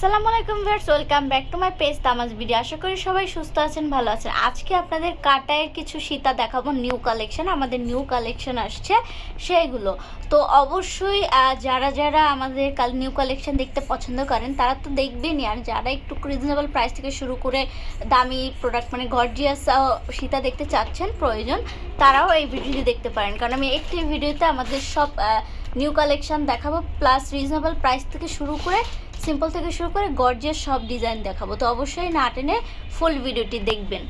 আসসালামু আলাইকুম viewers, welcome back to my page তামাজ video আশা করি সবাই সুস্থ আছেন, ভালো আছেন। আজকে আপনাদের কাটায়ের কিছু সীতা দেখাবো নিউ কালেকশন আমাদের নিউ কালেকশন আসছে সেইগুলো। তো অবশ্যই যারা যারা আমাদের কাল নিউ কালেকশন দেখতে পছন্দ করেন, তারা তো দেখবেনই। আর যারা একটু রিজনেবল প্রাইস থেকে শুরু করে দামি প্রোডাক্ট মানে গর্জিয়াস সীতা দেখতে চাচ্ছেন, প্রয়োজন, তারাও এই ভিডিওটি দেখতে পারেন। কারণ আমি একটি ভিডিওতে আমাদের সব নিউ কালেকশন দেখাবো প্লাস রিজনেবল প্রাইস থেকে শুরু করে সিম্পল থেকে শুরু করে গর্জিয়াস সব ডিজাইন দেখাবো। তো অবশ্যই না টেনে ফুল ভিডিওটি দেখবেন।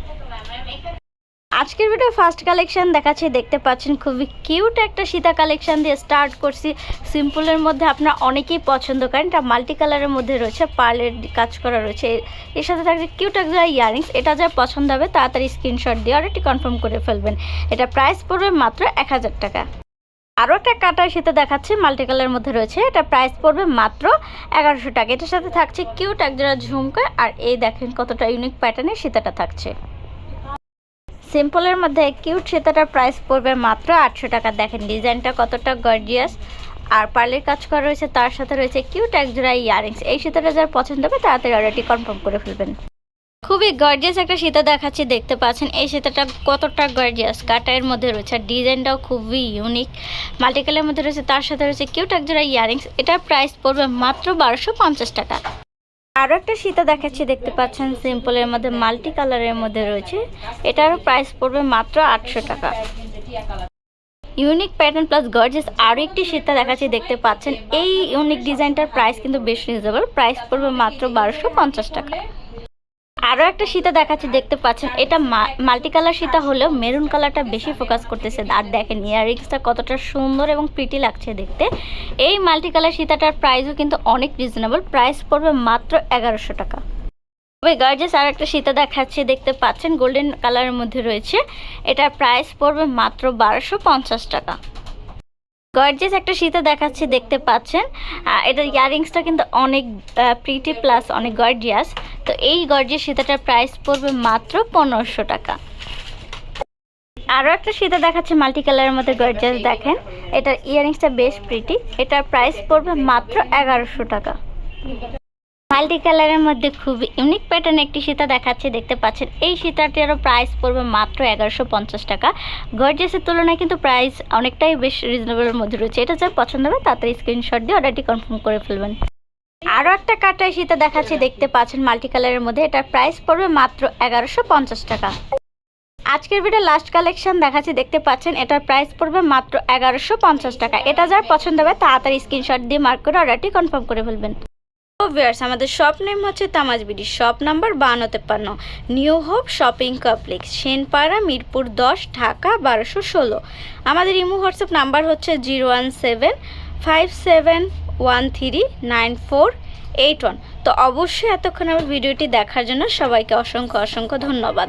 আজকের ভিডিও ফার্স্ট কালেকশন দেখাচ্ছে, দেখতে পাচ্ছেন খুবই কিউট একটা সীতা কালেকশন দিয়ে স্টার্ট করছি। সিম্পলের মধ্যে আপনারা অনেকেই পছন্দ করেন, এটা মাল্টি কালারের মধ্যে রয়েছে পার্লের কাজ করা রয়েছে। এর সাথে থাকছে কিউট একটা ইয়ারিংস এটা যা পছন্দ হবে তাড়াতাড়ি স্ক্রিনশট দিয়ে অলরেডি কনফার্ম করে ফেলবেন। এটা প্রাইস পড়বে মাত্র এক হাজার টাকা। আরও একটা কাটা সেটা দেখাচ্ছে, মাল্টি কালারের মধ্যে রয়েছে। এটা প্রাইস পড়বে মাত্র এগারোশো টাকা। এটার সাথে থাকছে কিউট একজোড়া ঝুমকা, আর এই দেখেন কতটা ইউনিক প্যাটার্নের সীতাটা থাকছে। সিম্পলের মধ্যে কিউট সীতাটার প্রাইস পড়বে মাত্র আটশো টাকা। দেখেন ডিজাইনটা কতটা গর্জিয়াস আর পার্লের কাজ করা রয়েছে, তার সাথে রয়েছে কিউট একজোড়া ইয়ারিংস। এই সীতাটা যার পছন্দ হবে, তাড়াতাড়ি অর্ডারটি কনফার্ম করে ফেলবেন। খুবই গর্জিয়াস একটা সীতা দেখাচ্ছি, দেখতে পাচ্ছেন। এই সীতাটা কতটা গর্জিয়াস কাটায়ের মধ্যে রয়েছে, আর ডিজাইনটাও খুবই ইউনিক মাল্টিকালের মধ্যে রয়েছে, তার সাথে রয়েছে কিউট একজোড়া ইয়ারিংস এটার প্রাইস পড়বে মাত্র বারোশো পঞ্চাশ টাকা। আরও একটা সীতা দেখাচ্ছি, দেখতে পাচ্ছেন সিম্পলের মধ্যে মাল্টি কালারের মধ্যে রয়েছে। এটারও প্রাইস পড়বে মাত্র আটশো টাকা। ইউনিক প্যাটার্ন প্লাস গর্জেস আরও একটি সীতা দেখাচ্ছি, দেখতে পাচ্ছেন। এই ইউনিক ডিজাইনটার প্রাইস কিন্তু বেশ রিজনেবল প্রাইস পড়বে মাত্র বারোশো পঞ্চাশ টাকা। আরও একটা সীতা দেখাচ্ছি, দেখতে পাচ্ছেন? এটা মাল্টি কালার সীতা হলেও মেরুন কালারটা বেশি ফোকাস করতেছে। আর দেখেন ইয়ারিংসটা কতটা সুন্দর এবং প্রিটি লাগছে দেখতে। এই মাল্টি কালার সীতাটার প্রাইসও কিন্তু অনেক রিজনেবল প্রাইস পড়বে মাত্র এগারোশো টাকা। তবে গার্জেস আর একটা সীতা দেখাচ্ছে, দেখতে পাচ্ছেন? গোল্ডেন কালারের মধ্যে রয়েছে। এটার প্রাইস পড়বে মাত্র বারোশো পঞ্চাশ টাকা। গর্জেস একটা শীতে দেখাচ্ছি, দেখতে পাচ্ছেন। এটার ইয়ারিংসটা কিন্তু অনেক প্রিটি প্লাস অনেক গর্জিয়াস তো এই গর্জিয়াস শীতাটার প্রাইস পড়বে মাত্র পনেরোশো টাকা। আরও একটা সীতা দেখাচ্ছে মাল্টি কালারের মধ্যে গর্জিয়াস দেখেন। এটার ইয়ারিংসটা বেশ প্রিটি এটার প্রাইস পড়বে মাত্র এগারোশো টাকা। মাল্টি কালারের মধ্যে খুব ইউনিক প্যাটার্ন একটি সীতা দেখাচ্ছে, দেখতে পাচ্ছেন। এই সীতাটিরও প্রাইস পড়বে মাত্র এগারোশো পঞ্চাশ টাকা। গর্জিয়াসের তুলনায় কিন্তু প্রাইস অনেকটাই বেশ রিজনেবলের মধ্যে রয়েছে। এটা যা পছন্দ হবে, তাড়াতাড়ি স্ক্রিনশট দিয়ে অর্ডারটি কনফার্ম করে ফেলবেন। আরও একটা কাটায় সীতা দেখাচ্ছে, দেখতে পাচ্ছেন মাল্টি কালারের মধ্যে। এটার প্রাইস পড়বে মাত্র এগারোশো পঞ্চাশ টাকা। আজকের ভিডিও লাস্ট কালেকশন দেখাচ্ছি, দেখতে পাচ্ছেন, এটার প্রাইস পড়বে মাত্র এগারোশো পঞ্চাশ টাকা। এটা যার পছন্দ হবে, তাড়াতাড়ি স্ক্রিনশট দিয়ে মার্ক করে অর্ডারটি কনফার্ম করে ফেলবেন। ভিউয়ার্স আমাদের শপ নেম হচ্ছে তামাজ বিডি। শপ নাম্বার বান্ন তেপ্পান্ন। New hope shopping complex Senpara, Mirpur দশ, ঢাকা বারোশো ষোলো। আমাদের ইমো হোয়াটসঅ্যাপ নাম্বার হচ্ছে zero one seven five seven one three nine four eight one. তো অবশ্যই এতক্ষণ আমার ভিডিওটি দেখার জন্য সবাইকে অসংখ্য অসংখ্য ধন্যবাদ।